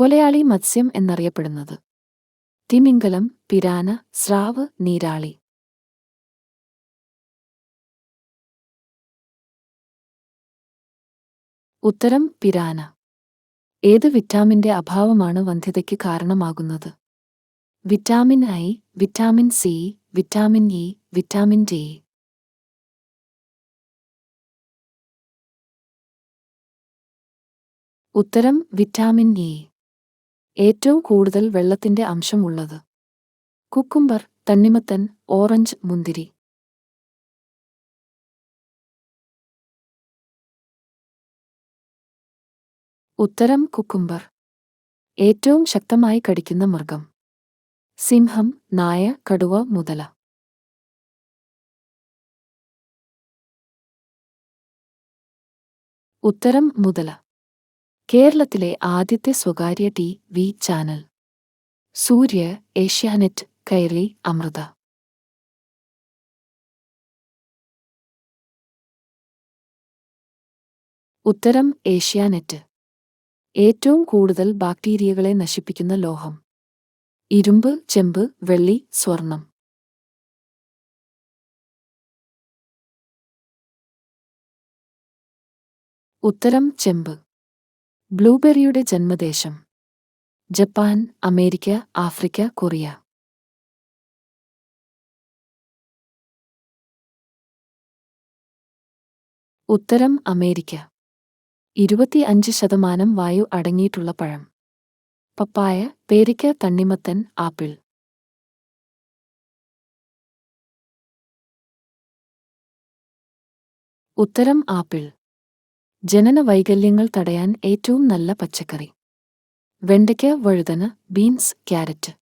കൊലയാളി മത്സ്യം എന്നറിയപ്പെടുന്നത്. തിമിംഗലം പിരാന സ്രാവ് നീരാളി. ഉത്തരം പിരാന. ഏത് വിറ്റാമിന്റെ അഭാവമാണ് വന്ധ്യതയ്ക്ക് കാരണമാകുന്നത്? Vitamin A vitamin C vitamin E vitamin D. ഉത്തരം വിറ്റാമിൻ ഇ. ഏറ്റവും കൂടുതൽ വെള്ളത്തിന്റെ അംശമുള്ളത്. കുക്കുംബർ തണ്ണിമത്തൻ ഓറഞ്ച് മുന്തിരി. ഉത്തരം കുക്കുംബർ. ഏറ്റവും ശക്തമായി കടിക്കുന്ന മൃഗം. സിംഹം നായ കടുവ മുതല. ഉത്തരം മുതല. കേരളത്തിലെ ആദ്യത്തെ സ്വകാര്യ T V channel. Surya Asianet കയറി അമൃത. ഉത്തരം ഏഷ്യാനെറ്റ്. ഏറ്റവും കൂടുതൽ ബാക്ടീരിയകളെ നശിപ്പിക്കുന്ന ലോഹം. ഇരുമ്പ് ചെമ്പ് വെള്ളി സ്വർണം. ഉത്തരം ചെമ്പ്. ബ്ലൂബെറിയുടെ ജന്മദേശം. Japan America Africa Korea. ഉത്തരം അമേരിക്ക. ഇരുപത്തിയഞ്ച് ശതമാനം വായു അടങ്ങിയിട്ടുള്ള പഴം. പപ്പായ പേരിക്ക തണ്ണിമത്തൻ ആപ്പിൾ. ഉത്തരം ആപ്പിൾ. ജനന വൈകല്യങ്ങൾ തടയാൻ ഏറ്റവും നല്ല പച്ചക്കറി. വെണ്ടയ്ക്ക വഴുതന ബീൻസ് ക്യാരറ്റ്.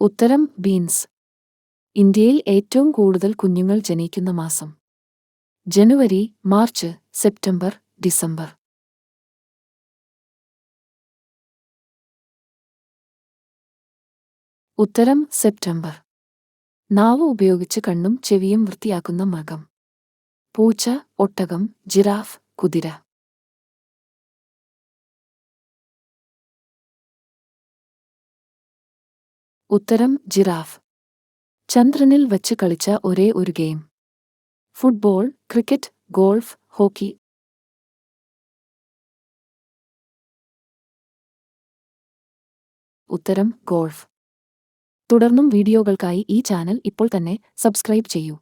ഉത്തരം ബീൻസ്. ഇന്ത്യയിൽ ഏറ്റവും കൂടുതൽ കുഞ്ഞുങ്ങൾ ജനിക്കുന്ന മാസം. ജനുവരി മാർച്ച് സെപ്റ്റംബർ ഡിസംബർ. ഉത്തരം സെപ്റ്റംബർ. നാവ് ഉപയോഗിച്ച് കണ്ണും ചെവിയും വൃത്തിയാക്കുന്ന മകം. പൂച്ച ഒട്ടകം ജിറാഫ് കുതിര. ഉത്തരം ജിറാഫ്. ചന്ദ്രനിൽ വച്ച് കളിച്ച ഒരേ ഒരു game. Football cricket golf hockey. ഉത്തരം ഗോൾഫ്. തുടർന്നും വീഡിയോകൾക്കായി ഈ ചാനൽ ഇപ്പോൾ തന്നെ സബ്സ്ക്രൈബ് ചെയ്യൂ.